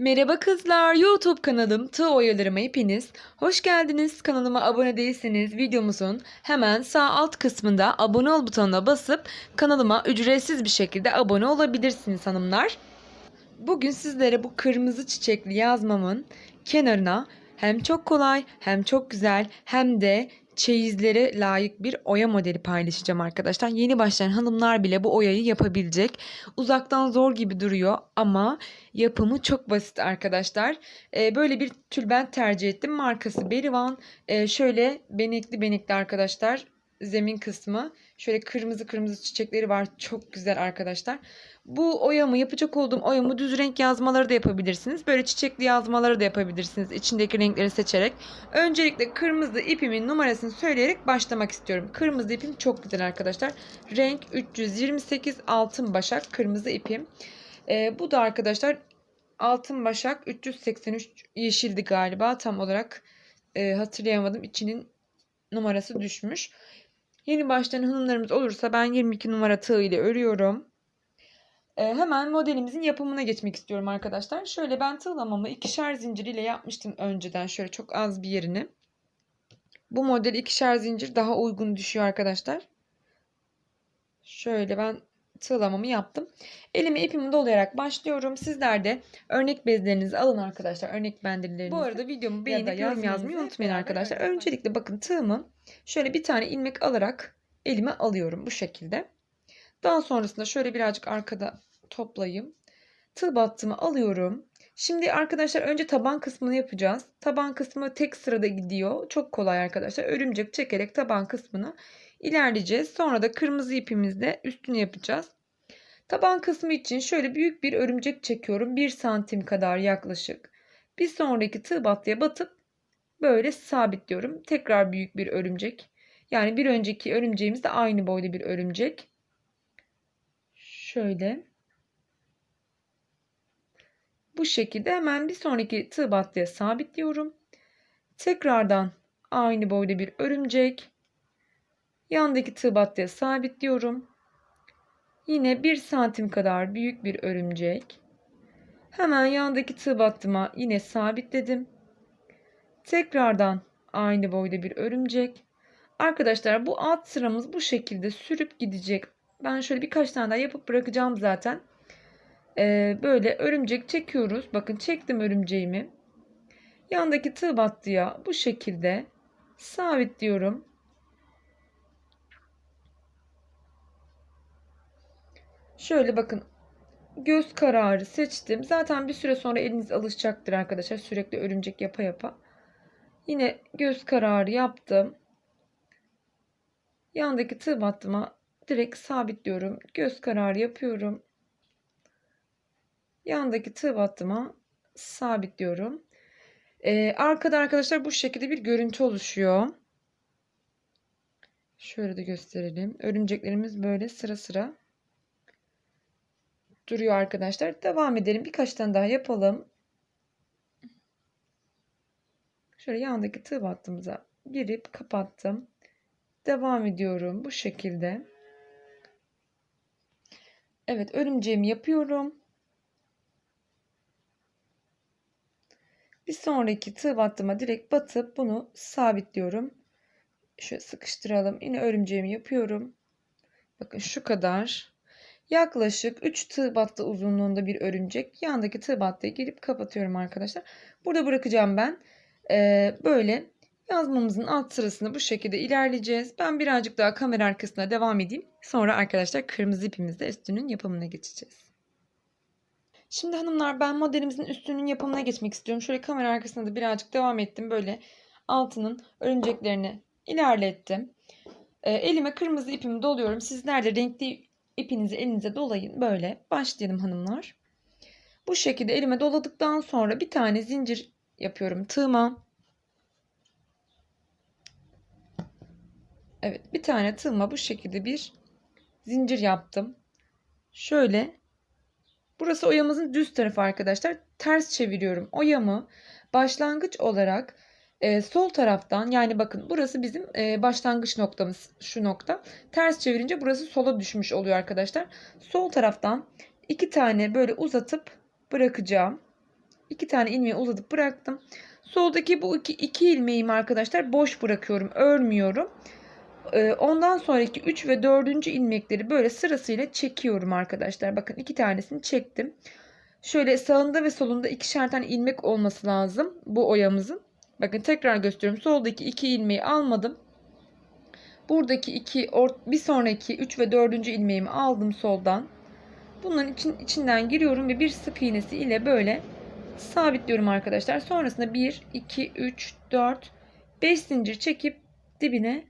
Merhaba kızlar, YouTube kanalım Tığ Oyalarıma hepiniz. Hoş geldiniz. Kanalıma abone değilseniz videomuzun hemen sağ alt kısmında abone ol butonuna basıp kanalıma ücretsiz bir şekilde abone olabilirsiniz hanımlar. Bugün sizlere bu kırmızı çiçekli yazmamın kenarına hem çok kolay hem çok güzel hem de çeyizlere layık bir oya modeli paylaşacağım arkadaşlar. Yeni başlayan hanımlar bile bu oyayı yapabilecek. Uzaktan zor gibi duruyor ama yapımı çok basit arkadaşlar. Ee, böyle bir tülbent tercih ettim. Markası Berivan. Ee, şöyle benekli benekli arkadaşlar. Zemin kısmı. Şöyle kırmızı kırmızı çiçekleri var. Çok güzel arkadaşlar. Bu oyamı yapacak olduğum oyamı düz renk yazmaları da yapabilirsiniz. Böyle çiçekli yazmaları da yapabilirsiniz. İçindeki renkleri seçerek. Öncelikle kırmızı ipimin numarasını söyleyerek başlamak istiyorum. Kırmızı ipim çok güzel arkadaşlar. Renk 328 altın başak kırmızı ipim. Ee, bu da arkadaşlar altın başak 383 yeşildi galiba tam olarak e, hatırlayamadım. İçinin numarası düşmüş. Yeni başlayan hanımlarımız olursa ben 22 numara tığ ile örüyorum. Ee, hemen modelimizin yapımına geçmek istiyorum arkadaşlar. Şöyle ben tığlamamı ikişer zincir ile yapmıştım önceden. Şöyle çok az bir yerini. Bu model ikişer zincir daha uygun düşüyor arkadaşlar. Şöyle ben tığlamamı yaptım. Elime ipimi dolayarak başlıyorum. Sizler de örnek bezlerinizi alın arkadaşlar. Örnek bendillerinizi. Bu arada videomu beğenip yorum yazmayı unutmayın arkadaşlar. Öncelikle bakın tığımı şöyle bir tane ilmek alarak elime alıyorum bu şekilde. Daha sonrasında şöyle birazcık arkada toplayayım. Tığ battımı alıyorum. Şimdi arkadaşlar önce taban kısmını yapacağız. Taban kısmı tek sırada gidiyor. Çok kolay arkadaşlar. Örümcek çekerek taban kısmını ilerleyeceğiz. Sonra da kırmızı ipimizle üstünü yapacağız. Taban kısmı için şöyle büyük bir örümcek çekiyorum. 1 santim kadar yaklaşık. Bir sonraki tığ battıya batıp böyle sabitliyorum. Tekrar büyük bir örümcek. Yani bir önceki örümceğimiz de aynı boyda bir örümcek. Şöyle. Bu şekilde hemen bir sonraki tığ battıya sabitliyorum. Tekrardan aynı boyda bir örümcek. Yandaki tığ battıya sabitliyorum. Yine 1 santim kadar büyük bir örümcek. Hemen yandaki tığ battıma yine sabitledim. Tekrardan aynı boyda bir örümcek. Arkadaşlar bu alt sıramız bu şekilde sürüp gidecek. Ben şöyle birkaç tane daha yapıp bırakacağım zaten. Ee, böyle örümcek çekiyoruz. Bakın çektim örümceğimi. Yandaki tığ battıya bu şekilde sabitliyorum. Şöyle bakın göz kararı seçtim. Zaten bir süre sonra eliniz alışacaktır arkadaşlar. Sürekli örümcek yapa yapa. Yine göz kararı yaptım. Yandaki tığ battıma direkt sabitliyorum. Göz kararı yapıyorum. Yandaki tığ battıma sabitliyorum. Ee, arkada arkadaşlar bu şekilde bir görüntü oluşuyor. Şöyle de gösterelim. Örümceklerimiz böyle sıra sıra duruyor arkadaşlar. Devam edelim. Birkaç tane daha yapalım. Şöyle yandaki tığ battığımıza girip kapattım. Devam ediyorum bu şekilde. Evet örümceğimi yapıyorum. Bir sonraki tığ battıma direkt batıp bunu sabitliyorum. Şöyle sıkıştıralım. Yine örümceğimi yapıyorum. Bakın şu kadar. Yaklaşık 3 tığ battı uzunluğunda bir örümcek. Yandaki tığ battıya girip kapatıyorum arkadaşlar. Burada bırakacağım ben. Ee, böyle yazmamızın alt sırasında bu şekilde ilerleyeceğiz. Ben birazcık daha kamera arkasına devam edeyim. Sonra arkadaşlar kırmızı ipimizle üstünün yapımına geçeceğiz. Şimdi hanımlar ben modelimizin üstünün yapımına geçmek istiyorum. Şöyle kamera arkasında da birazcık devam ettim. Böyle altının örümceklerini ilerlettim. Ee, elime kırmızı ipimi doluyorum. Sizler de renkli ipinizi elinize dolayın. Böyle başlayalım hanımlar. Bu şekilde elime doladıktan sonra bir tane zincir yapıyorum tığıma. Evet bir tane tığıma bu şekilde bir zincir yaptım. Şöyle burası oyamızın düz tarafı arkadaşlar. Ters çeviriyorum oyamı başlangıç olarak e, sol taraftan yani bakın burası bizim e, başlangıç noktamız şu nokta. Ters çevirince burası sola düşmüş oluyor arkadaşlar. Sol taraftan iki tane böyle uzatıp bırakacağım. iki tane ilmeği uzatıp bıraktım. Soldaki bu iki, iki ilmeğimi arkadaşlar boş bırakıyorum. Örmüyorum. Ee, ondan sonraki 3 ve 4. ilmekleri böyle sırasıyla çekiyorum arkadaşlar. Bakın iki tanesini çektim. Şöyle sağında ve solunda ikişer tane ilmek olması lazım bu oyamızın. Bakın tekrar gösteriyorum. Soldaki iki ilmeği almadım. Buradaki iki bir sonraki 3 ve 4. ilmeğimi aldım soldan. Bunların için, içinden giriyorum ve bir sık iğnesi ile böyle sabitliyorum arkadaşlar. Sonrasında 1, 2, 3, 4, 5 zincir çekip dibine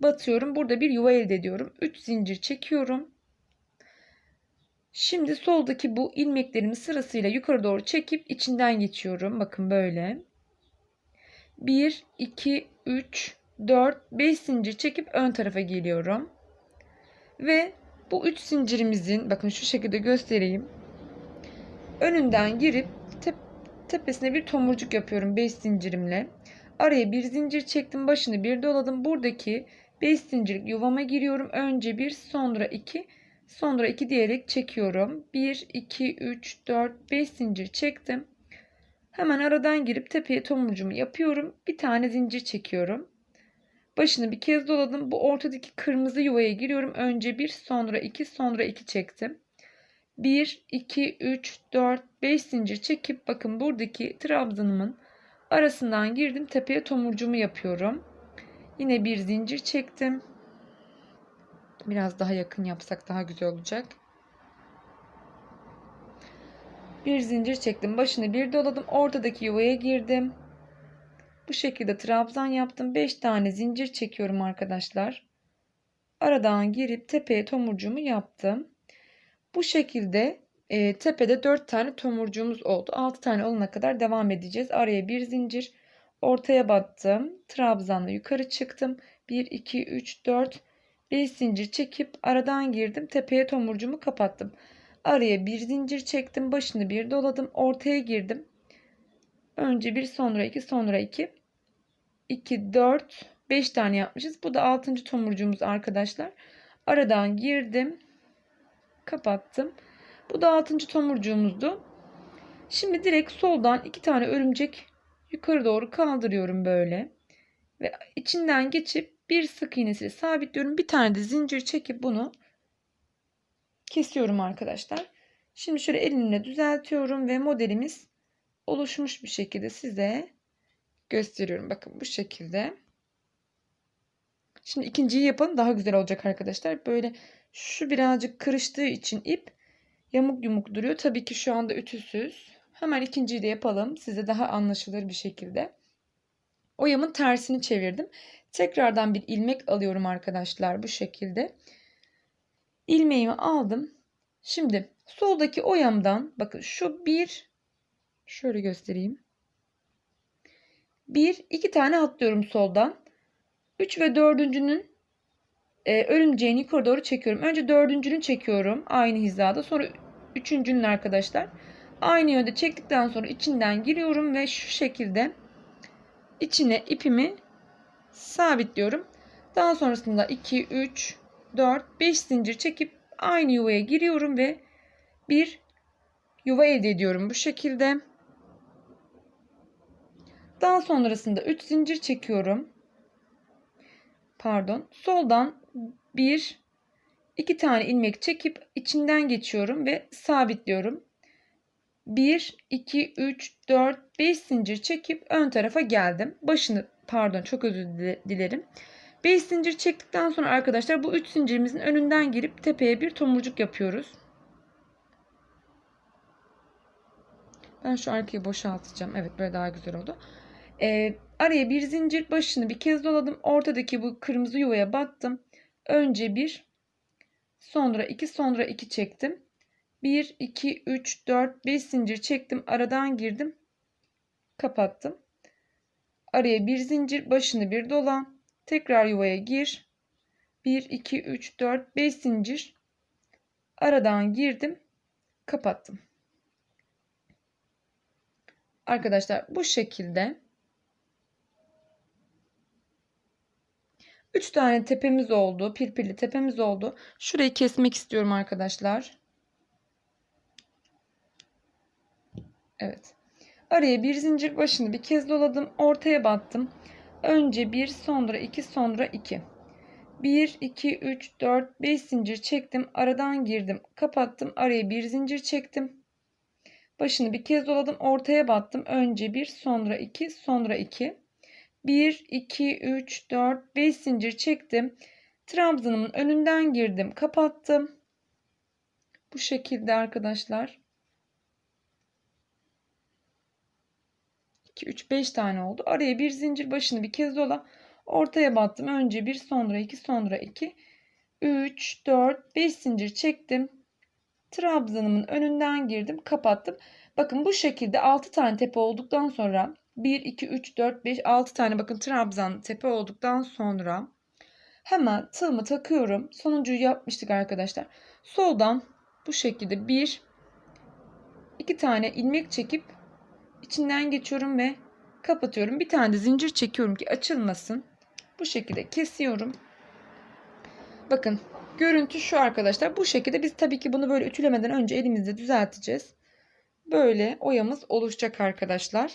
batıyorum. Burada bir yuva elde ediyorum. 3 zincir çekiyorum. Şimdi soldaki bu ilmeklerimi sırasıyla yukarı doğru çekip içinden geçiyorum. Bakın böyle. 1, 2, 3, 4, 5 zincir çekip ön tarafa geliyorum. Ve bu 3 zincirimizin bakın şu şekilde göstereyim. Önünden girip tep tepesine bir tomurcuk yapıyorum 5 zincirimle. Araya bir zincir çektim, başını bir doladım. Buradaki 5 zincirlik yuvama giriyorum. Önce bir, sonra 2, sonra 2 diyerek çekiyorum. 1 2 3 4 5 zincir çektim. Hemen aradan girip tepeye tomurcumu yapıyorum. Bir tane zincir çekiyorum. Başını bir kez doladım. Bu ortadaki kırmızı yuvaya giriyorum. Önce bir, sonra iki, sonra iki çektim. 1, 2, 3, 4, 5 zincir çekip bakın buradaki trabzanımın arasından girdim. Tepeye tomurcumu yapıyorum. Yine bir zincir çektim. Biraz daha yakın yapsak daha güzel olacak. Bir zincir çektim. Başını bir doladım. Ortadaki yuvaya girdim. Bu şekilde trabzan yaptım. 5 tane zincir çekiyorum arkadaşlar. Aradan girip tepeye tomurcuğumu yaptım. Bu şekilde e, tepede 4 tane tomurcuğumuz oldu. 6 tane olana kadar devam edeceğiz. Araya bir zincir, ortaya battım. Trabzanla yukarı çıktım. 1 2 3 4 5 zincir çekip aradan girdim. Tepeye tomurcuğumu kapattım. Araya bir zincir çektim. Başını bir doladım. Ortaya girdim. Önce bir sonra iki sonra iki. 2 4 5 tane yapmışız. Bu da 6. tomurcuğumuz arkadaşlar. Aradan girdim. Kapattım. Bu da 6. tomurcuğumuzdu. Şimdi direkt soldan iki tane örümcek yukarı doğru kaldırıyorum böyle. Ve içinden geçip bir sık iğnesiyle sabitliyorum. Bir tane de zincir çekip bunu kesiyorum arkadaşlar. Şimdi şöyle elimle düzeltiyorum ve modelimiz oluşmuş bir şekilde size gösteriyorum. Bakın bu şekilde. Şimdi ikinciyi yapalım daha güzel olacak arkadaşlar. Böyle şu birazcık kırıştığı için ip yamuk yumuk duruyor. Tabii ki şu anda ütüsüz. Hemen ikinciyi de yapalım. Size daha anlaşılır bir şekilde. Oyamın tersini çevirdim. Tekrardan bir ilmek alıyorum arkadaşlar bu şekilde. İlmeğimi aldım. Şimdi soldaki oyamdan bakın şu bir şöyle göstereyim. Bir, iki tane atlıyorum soldan. Üç ve dördüncünün e, örümceğini yukarı doğru çekiyorum. Önce dördüncünü çekiyorum aynı hizada. Sonra üçüncünün arkadaşlar. Aynı yönde çektikten sonra içinden giriyorum ve şu şekilde içine ipimi sabitliyorum. Daha sonrasında 2, 3, 4, 5 zincir çekip aynı yuvaya giriyorum ve bir yuva elde ediyorum bu şekilde. Daha sonrasında 3 zincir çekiyorum. Pardon. Soldan 1 2 tane ilmek çekip içinden geçiyorum ve sabitliyorum. 1 2 3 4 5 zincir çekip ön tarafa geldim. Başını pardon çok özür dilerim. 5 zincir çektikten sonra arkadaşlar bu 3 zincirimizin önünden girip tepeye bir tomurcuk yapıyoruz. Ben şu arkayı boşaltacağım. Evet böyle daha güzel oldu. Ee, araya bir zincir başını bir kez doladım. Ortadaki bu kırmızı yuvaya battım. Önce bir, sonra iki, sonra iki çektim. 1, 2, 3, 4, 5 zincir çektim. Aradan girdim. Kapattım. Araya bir zincir, başını bir dola. Tekrar yuvaya gir. 1, 2, 3, 4, 5 zincir. Aradan girdim. Kapattım. Arkadaşlar bu şekilde 3 tane tepemiz oldu. Pirpirli tepemiz oldu. Şurayı kesmek istiyorum arkadaşlar. Evet. Araya bir zincir başını bir kez doladım. Ortaya battım. Önce bir sonra iki sonra iki. 1, 2, 3, 4, 5 zincir çektim. Aradan girdim. Kapattım. Araya bir zincir çektim. Başını bir kez doladım. Ortaya battım. Önce bir sonra iki sonra iki. 1, 2, 3, 4, 5 zincir çektim. Trabzanımın önünden girdim. Kapattım. Bu şekilde arkadaşlar. 2, 3, 5 tane oldu. Araya bir zincir başını bir kez dola. Ortaya battım. Önce bir sonra iki sonra iki. 3, 4, 5 zincir çektim. Trabzanımın önünden girdim. Kapattım. Bakın bu şekilde 6 tane tepe olduktan sonra 1, 2, 3, 4, 5, 6 tane bakın trabzan tepe olduktan sonra hemen tığımı takıyorum. Sonuncuyu yapmıştık arkadaşlar. Soldan bu şekilde bir iki tane ilmek çekip içinden geçiyorum ve kapatıyorum. Bir tane de zincir çekiyorum ki açılmasın. Bu şekilde kesiyorum. Bakın görüntü şu arkadaşlar. Bu şekilde biz tabii ki bunu böyle ütülemeden önce elimizde düzelteceğiz. Böyle oyamız oluşacak arkadaşlar.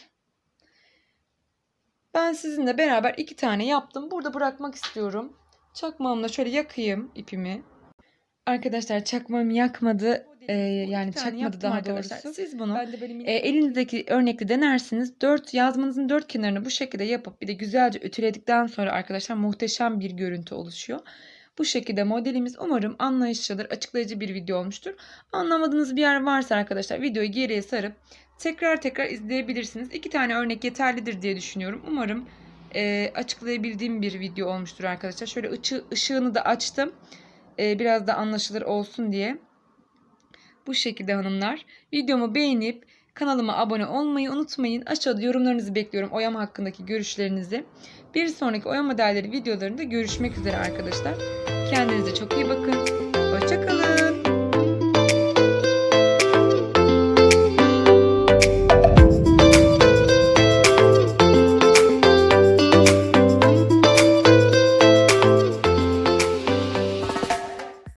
Ben sizinle beraber iki tane yaptım. Burada bırakmak istiyorum. Çakmağımla şöyle yakayım ipimi. Arkadaşlar çakmağım yakmadı. Ee, yani çakmadı daha doğrusu. Siz bunu e, elinizdeki örnekle denersiniz. Dört yazmanızın dört kenarını bu şekilde yapıp bir de güzelce ütüledikten sonra arkadaşlar muhteşem bir görüntü oluşuyor. Bu şekilde modelimiz umarım anlayışlıdır, açıklayıcı bir video olmuştur. Anlamadığınız bir yer varsa arkadaşlar videoyu geriye sarıp tekrar tekrar izleyebilirsiniz. İki tane örnek yeterlidir diye düşünüyorum. Umarım e, açıklayabildiğim bir video olmuştur arkadaşlar. Şöyle ışı, ışığını da açtım. E, biraz da anlaşılır olsun diye. Bu şekilde hanımlar. Videomu beğenip kanalıma abone olmayı unutmayın. Aşağıda yorumlarınızı bekliyorum. Oyama hakkındaki görüşlerinizi. Bir sonraki oya modelleri videolarında görüşmek üzere arkadaşlar. Kendinize çok iyi bakın. Hoşçakalın.